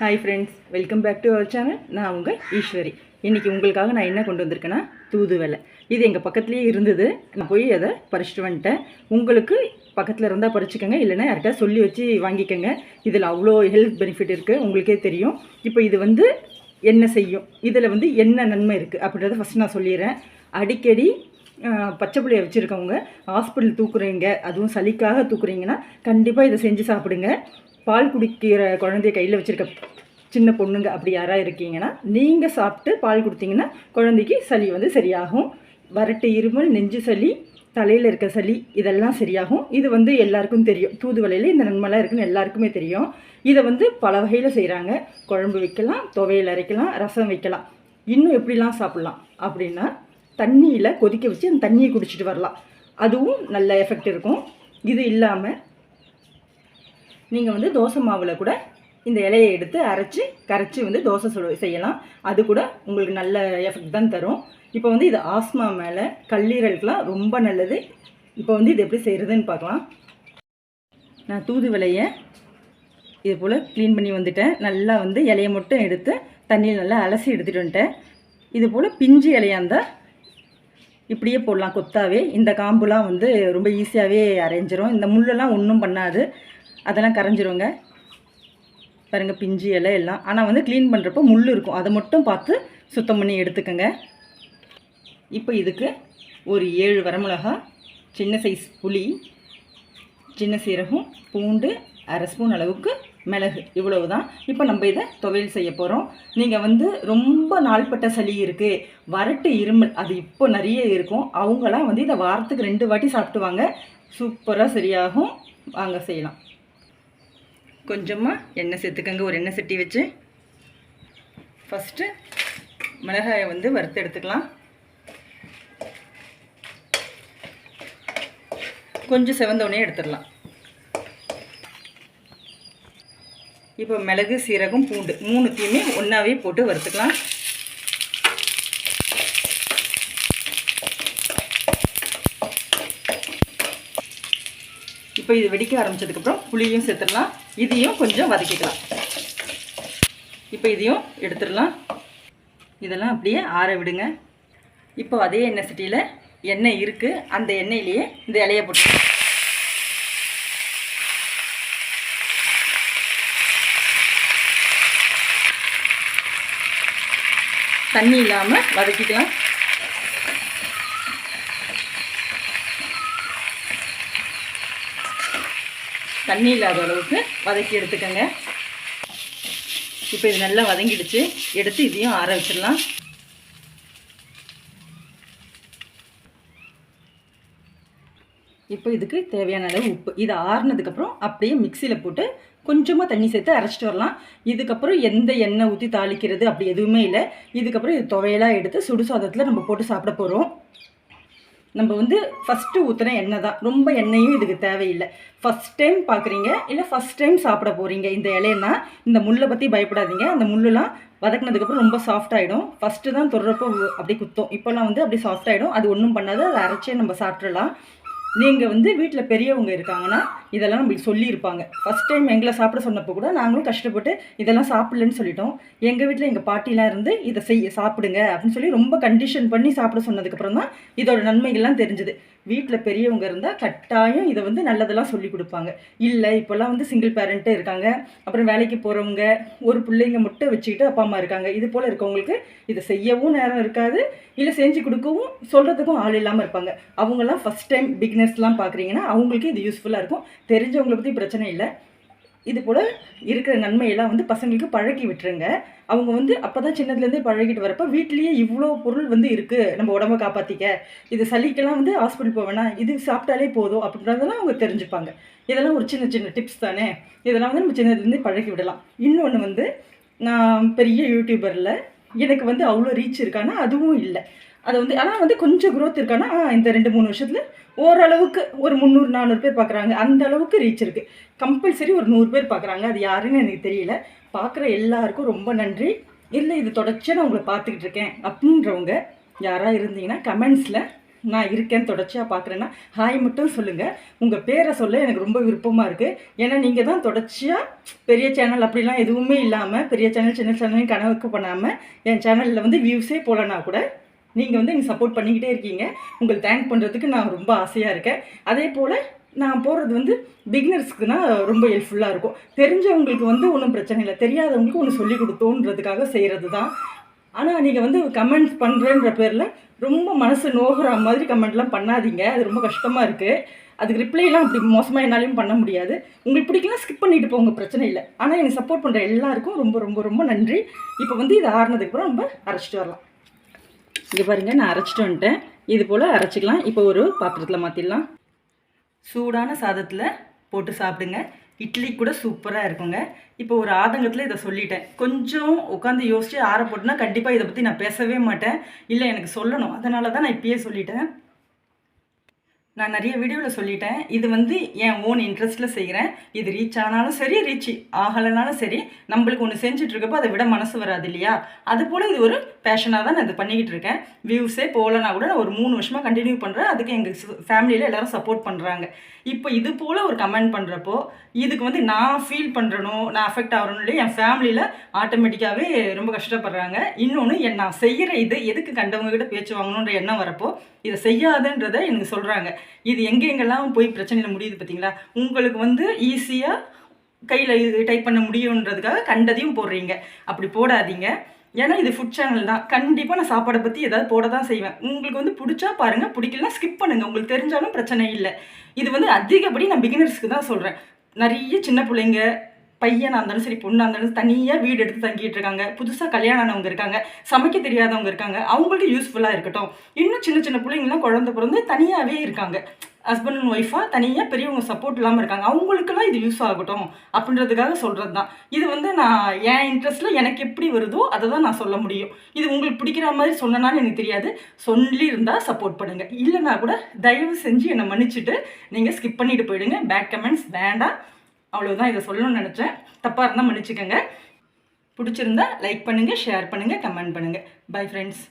Hi friends welcome back to our channel நான் உங்கள் ஈஸ்வரி. இன்றைக்கி உங்களுக்காக நான் என்ன கொண்டு வந்திருக்கேன்னா தூதுவலை இது எங்கள் பக்கத்துலேயே இருந்தது. நான் போய் அதை பறிச்சிட்டு வந்துட்டேன். உங்களுக்கு பக்கத்தில் இருந்தால் பறிச்சுக்கோங்க இல்லைன்னா யார்கிட்ட சொல்லி வச்சு வாங்கிக்கோங்க. இதில் அவ்வளோ ஹெல்த் பெனிஃபிட் இருக்குது உங்களுக்கே தெரியும். இப்போ இது வந்து என்ன செய்யும்? இதில் வந்து என்ன நன்மை இருக்குது அப்படின்றத ஃபஸ்ட் நான் சொல்லிடுறேன். அடிக்கடி பச்சை புள்ளைய வச்சுருக்கவங்க ஹாஸ்பிட்டல் தூக்குறீங்க அதுவும் சளிக்காக தூக்குறீங்கன்னா கண்டிப்பாக இதை செஞ்சு சாப்பிடுங்க. பால் குடிக்கிற குழந்தைய கையில் வச்சுருக்க சின்ன பொண்ணுங்க அப்படி யாராக இருக்கீங்கன்னா நீங்கள் சாப்பிட்டு பால் கொடுத்தீங்கன்னா குழந்தைக்கு சளி வந்து சரியாகும். வறட்டு இருமல் நெஞ்சு சளி தலையில் இருக்க சளி இதெல்லாம் சரியாகும். இது வந்து எல்லாருக்கும் தெரியும். தூதுவளையில் இந்த நன்மைலாம் இருக்குன்னு எல்லாருக்குமே தெரியும். இதை வந்து பல வகையில் செய்கிறாங்க குழம்பு வைக்கலாம் துவையல் அரைக்கலாம் ரசம் வைக்கலாம். இன்னும் எப்படிலாம் சாப்பிட்லாம்? அப்படின்னா தண்ணியில் கொதிக்க வச்சு அந்த தண்ணியை குடிச்சிட்டு வரலாம். அதுவும் நல்ல எஃபெக்ட் இருக்கும். இது இல்லாமல் நீங்கள் வந்து தோசை மாவில் கூட இந்த இலையை எடுத்து அரைச்சி கரைச்சி வந்து தோசை சுட செய்யலாம். அது கூட உங்களுக்கு நல்ல எஃபெக்ட் தான் தரும். இப்போ வந்து இது ஆஸ்மா மேலே கல்லீரலுக்குலாம் ரொம்ப நல்லது. இப்போ வந்து இது எப்படி செய்கிறதுன்னு பார்க்கலாம். நான் தூதுவளையை இது போல் க்ளீன் பண்ணி வந்துட்டேன். நல்லா வந்து இலையை மட்டும் எடுத்து தண்ணியில் நல்லா அலசி எடுத்துகிட்டு வந்துட்டேன். இது போல் பிஞ்சு இலையாக இருந்தால் இப்படியே போடலாம். கொத்தாவே இந்த காம்புலாம் வந்து ரொம்ப ஈஸியாகவே அரைஞ்சிரும். இந்த முள்ளெல்லாம் ஒன்றும் பண்ணாது. அதெல்லாம் கரைஞ்சிருங்க பாருங்கள் பிஞ்சு இலை எல்லாம். ஆனால் வந்து க்ளீன் பண்ணுறப்போ முள் இருக்கும். அதை மட்டும் பார்த்து சுத்தம் பண்ணி எடுத்துக்கோங்க. இப்போ இதுக்கு ஒரு ஏழு வரமிளகா சின்ன சைஸ் புளி சின்ன சீரகம் பூண்டு அரை ஸ்பூன் அளவுக்கு மிளகு. இவ்வளவு தான் இப்போ நம்ம இதை துவையல் செய்ய போகிறோம் நீங்கள் வந்து ரொம்ப நாள்பட்ட சளி இருக்குது வறட்டு இருமல் அது இப்போ நிறைய இருக்கும். அவங்களாம் வந்து இதை வாரத்துக்கு ரெண்டு வாட்டி சாப்பிட்டுவாங்க சூப்பராக சரியாகும். வாங்க செய்யலாம். கொஞ்சமாக எண்ணெய் சேர்த்துக்கங்க. ஒரு எண்ணெய் சட்டி வச்சு. ஃபஸ்ட்டு மிளகாயை வந்து வறுத்து எடுத்துக்கலாம். கொஞ்சம் செவந்தோடனே எடுத்துடலாம். இப்போ மிளகு சீரகம் பூண்டு மூணுத்தையுமே ஒன்றாவே போட்டு வறுத்துக்கலாம். இப்போ இது வெடிக்க ஆரம்பிச்சதுக்கப்புறம் புளியும் சேர்த்துடலாம். இதையும் கொஞ்சம் வதக்கிக்கலாம். இப்போ இதையும் எடுத்துடலாம். இதெல்லாம் அப்படியே ஆற விடுங்க. இப்போ அதே எண்ணெய் சட்டியில் எண்ணெய் இருக்குது அந்த எண்ணெயிலேயே இந்த இலையை போட்டு தண்ணி இல்லாமல் வதக்கிக்கலாம். தண்ணி இல்லாத அளவுக்கு வதக்கி எடுத்துக்கோங்க. இப்போ இது நல்லா வதங்கிடுச்சு. எடுத்து இதையும் ஆற வச்சிடலாம். இப்போ இதுக்கு தேவையான அளவு உப்பு. இது ஆறுனதுக்கப்புறம் அப்படியே மிக்சியில் போட்டு கொஞ்சமாக தண்ணி சேர்த்து அரைச்சிட்டு வரலாம். இதுக்கப்புறம் எந்த எண்ணெய் ஊற்றி தாளிக்கிறது அப்படி எதுவுமே இல்லை. இதுக்கப்புறம் இது துவையலாக எடுத்து சுடு சாதத்தில் நம்ம போட்டு சாப்பிட போகிறோம் நம்ம வந்து ஃபஸ்ட்டு ஊற்றுன எண்ணெய் தான் ரொம்ப எண்ணெயும் இதுக்கு தேவையில்லை. ஃபஸ்ட் டைம் பார்க்குறீங்க இல்லை ஃபஸ்ட் டைம் சாப்பிட போகிறீங்க இந்த இலையெல்லாம் இந்த முள்ளை பற்றி பயப்படாதீங்க. அந்த முள்ளெல்லாம் வதக்குனதுக்கப்புறம் ரொம்ப சாஃப்ட் ஆகிடும் ஃபஸ்ட்டு தான் தொடுறப்போ அப்படி குத்தும். இப்போல்லாம் வந்து அப்படி சாஃப்ட் ஆகிடும் அது ஒன்றும் பண்ணாது. அதை அரைச்சே நம்ம சாப்பிட்றலாம் நீங்கள் வந்து வீட்டில் பெரியவங்க இருக்காங்கன்னா இதெல்லாம் நம்மளுக்கு சொல்லியிருப்பாங்க. ஃபஸ்ட் டைம் எங்களை சாப்பிட சொன்னப்போ கூட நாங்களும் கஷ்டப்பட்டு இதெல்லாம் சாப்பிடலன்னு சொல்லிட்டோம். எங்கள் வீட்டில் எங்கள் பாட்டிலாம் இருந்து இதை செய்ய சாப்பிடுங்க. அப்படின்னு சொல்லி ரொம்ப கண்டிஷன் பண்ணி சாப்பிட சொன்னதுக்கப்புறம் தான் இதோட நன்மைகள்லாம் தெரிஞ்சுது. வீட்டில் பெரியவங்க இருந்தால் கட்டாயம் இதை வந்து நல்லதெல்லாம் சொல்லி கொடுப்பாங்க. இல்லை இப்போல்லாம் வந்து சிங்கிள் பேரண்ட்டு இருக்காங்க. அப்புறம் வேலைக்கு போகிறவங்க ஒரு பிள்ளைங்க மட்டும் வச்சுக்கிட்டு அப்பா அம்மா இருக்காங்க. இது போல் இருக்கவங்களுக்கு இதை செய்யவும் நேரம் இருக்காது. இல்லை செஞ்சு கொடுக்கவும் சொல்கிறதுக்கும் ஆள் இல்லாமல் இருப்பாங்க. அவங்கெல்லாம் ஃபஸ்ட் டைம் பிக்னஸ்லாம் பார்க்குறீங்கன்னா அவங்களுக்கு இது யூஸ்ஃபுல்லாக இருக்கும். தெரிஞ்சவங்களை பற்றி பிரச்சனை இல்லை. இது போல் இருக்கிற நன்மையெல்லாம் வந்து பசங்களுக்கு பழக்கி விட்டுருங்க. அவங்க வந்து அப்போ தான் சின்னதுலேருந்தே பழகிட்டு வரப்போ வீட்லேயே இவ்வளோ பொருள் வந்து இருக்குது நம்ம உடம்ப காப்பாற்றிக்க இது சளிக்கெல்லாம் வந்து ஹாஸ்பிட்டல் போவேணா இது சாப்பிட்டாலே போதும் அப்படின்றதெல்லாம் அவங்க தெரிஞ்சுப்பாங்க. இதெல்லாம் ஒரு சின்ன சின்ன டிப்ஸ் தானே? இதெல்லாம் வந்து நம்ம சின்னதுலேருந்தே பழகி விடலாம். இன்னொன்று வந்து நான் பெரிய யூடியூபரில் எனக்கு வந்து அவ்வளோ ரீச் இருக்கானா அதுவும் இல்லை. அது வந்து ஆனால் வந்து கொஞ்சம் க்ரோத் இருக்கானா இந்த ரெண்டு மூணு வருஷத்தில் ஓரளவுக்கு ஒரு முந்நூறு நானூறு பேர் பார்க்குறாங்க அந்த அளவுக்கு ரீச் இருக்குது கம்பல்சரி ஒரு நூறு பேர் பார்க்குறாங்க அது யாருன்னு எனக்கு தெரியல. பார்க்குற எல்லாருக்கும் ரொம்ப நன்றி. இல்லை இது தொடர்ச்சியாக நான் உங்களை பார்த்துக்கிட்டு இருக்கேன் அப்படின்றவங்க யாராக இருந்தீங்கன்னா கமெண்ட்ஸில் நான் இருக்கேன் தொடர்ச்சியாக பார்க்குறேன்னா ஹாய் மட்டும் சொல்லுங்கள் உங்கள் பேரை சொல்ல எனக்கு ரொம்ப விருப்பமாக இருக்குது ஏன்னா நீங்கள் தான் தொடர்ச்சியாக பெரிய சேனல் அப்படிலாம் எதுவுமே இல்லாமல் பெரிய சேனல் சின்ன சேனல் கனவுக்கு பண்ணாமல் என் சேனலில் வந்து வியூஸே போகலன்னா கூட நீங்கள் வந்து எனக்கு சப்போர்ட் பண்ணிக்கிட்டே இருக்கீங்க. உங்களுக்கு தேங்க் பண்ணுறதுக்கு நான் ரொம்ப ஆசையாக இருக்கேன். அதே போல் நான் போகிறது வந்து பிகினர்ஸ்க்குனா ரொம்ப ஹெல்ப்ஃபுல்லாக இருக்கும். தெரிஞ்சவங்களுக்கு வந்து ஒன்றும் பிரச்சனை இல்லை. தெரியாதவங்களுக்கு ஒன்று சொல்லி கொடுத்தோன்றதுக்காக செய்கிறது தான் ஆனால் நீங்கள் வந்து கமெண்ட்ஸ் பண்ணுறேன்ற பேரில் ரொம்ப மனசு நோகிற மாதிரி கமெண்ட்லாம் பண்ணாதீங்க. அது ரொம்ப கஷ்டமாக இருக்குது அதுக்கு ரிப்ளைலாம் அப்படி மோசமாக என்னாலையும் பண்ண முடியாது. உங்களுக்கு பிடிக்கலாம் ஸ்கிப் பண்ணிட்டு போங்க. பிரச்சனை இல்லை. ஆனால் எனக்கு சப்போர்ட் பண்ணுற எல்லாருக்கும் ரொம்ப ரொம்ப ரொம்ப நன்றி. இப்போ வந்து இது ஆறுனதுக்கப்புறம் நம்ம அரைச்சிட்டு வரலாம். இங்கே பாருங்கள் நான் அரைச்சிட்டு வந்துட்டேன். இது போல் அரைச்சிக்கலாம். இப்போ ஒரு பாத்திரத்தில் மாற்றிடலாம் சூடான சாதத்தில் போட்டு சாப்பிடுங்க. இட்லி கூட சூப்பராக இருக்குங்க. இப்போ ஒரு ஆதங்கத்தில் இதை சொல்லிட்டேன். கொஞ்சம் உட்காந்து யோசிச்சு ஆற போட்டுனா கண்டிப்பாக இதை பற்றி நான் பேசவே மாட்டேன். இல்லை எனக்கு சொல்லணும். அதனால தான் நான் இப்பயே சொல்லிட்டேன். நான் நிறைய வீடியோவில் சொல்லிட்டேன். இது வந்து என் ஓன் இன்ட்ரெஸ்ட்டில் செய்கிறேன் இது ரீச் ஆனாலும் சரி ரீச் ஆகலைனாலும் சரி நம்மளுக்கு ஒன்று செஞ்சிட்ருக்கப்போ அதை விட மனசு வராது இல்லையா? அது போல் இது ஒரு பேஷனாக தான் நான் இது பண்ணிக்கிட்டு இருக்கேன். வியூஸே போகலனா கூட நான் ஒரு மூணு வருஷமாக கண்டினியூ பண்ணுறேன் அதுக்கு எங்கள் ஃபேமிலியில் எல்லாரும் சப்போர்ட் பண்ணுறாங்க இப்போ இது போல் ஒரு கமெண்ட் பண்ணுறப்போ இதுக்கு வந்து நான் ஃபீல் பண்ணுறனோ நான் அஃபெக்ட் ஆகிறனோ இல்லையா என் ஃபேமிலியில் ஆட்டோமேட்டிக்காகவே ரொம்ப கஷ்டப்படுறாங்க. இன்னொன்று என் நான் செய்கிற இது எதுக்கு கண்டவங்ககிட்ட பேச்சு வாங்கணுன்ற எண்ணம் வரப்போ இதை செய்யாதுன்றதை எனக்கு சொல்கிறாங்க இது எங்கெங்கெல்லாம் போய் பிரச்சனையில் முடியுது பார்த்தீங்களா? உங்களுக்கு வந்து ஈஸியாக கையில் இது டைப் பண்ண முடியுன்றதுக்காக கண்டதையும் போடுறீங்க. அப்படி போடாதீங்க. ஏன்னா இது ஃபுட் சேனல் தான். கண்டிப்பாக நான் சாப்பாடை பற்றி ஏதாவது போட தான் செய்வேன். உங்களுக்கு வந்து பிடிச்சா பாருங்கள் பிடிக்கலனா ஸ்கிப் பண்ணுங்கள் உங்களுக்கு தெரிஞ்சாலும் பிரச்சனை இல்லை. இது வந்து அதிகப்படி நான் பிகினர்ஸ்க்கு தான் சொல்கிறேன் நிறைய சின்ன பிள்ளைங்க பையனாக இருந்தாலும் சரி பொண்ணாக இருந்தாலும் தனியாக வீடு எடுத்து தங்கிட்டு இருக்காங்க. புதுசாக கல்யாணம் ஆனவங்க இருக்காங்க. சமைக்க தெரியாதவங்க இருக்காங்க. அவங்களுக்கு யூஸ்ஃபுல்லாக இருக்கட்டும். இன்னும் சின்ன சின்ன பிள்ளைங்களாம் குழந்தை பிறந்து தனியாகவே இருக்காங்க. ஹஸ்பண்ட் அண்ட் ஒய்ஃபாக தனியாக பெரியவங்க சப்போர்ட் இல்லாமல் இருக்காங்க. அவங்களுக்கெல்லாம் இது யூஸ் ஆகட்டும் அப்படின்றதுக்காக சொல்கிறது தான் இது வந்து நான் என் இன்ட்ரெஸ்ட்டில் எனக்கு எப்படி வருதோ அதை தான் நான் சொல்ல முடியும். இது உங்களுக்கு பிடிக்கிற மாதிரி சொன்னனான்னு எனக்கு தெரியாது. சொல்லி இருந்தால் சப்போர்ட் பண்ணுங்கள் இல்லைனா கூட தயவு செஞ்சு என்னை மன்னிச்சுட்டு நீங்கள் ஸ்கிப் பண்ணிட்டு போயிடுங்க. பேட் கமெண்ட்ஸ் வேண்டாம். அவ்வளோதான் இதை சொல்லணும்னு நினச்சேன். தப்பாக இருந்தால் மன்னிச்சுக்கோங்க. பிடிச்சிருந்தா லைக் பண்ணுங்கள் ஷேர் பண்ணுங்கள் கமெண்ட் பண்ணுங்கள் பை ஃப்ரெண்ட்ஸ்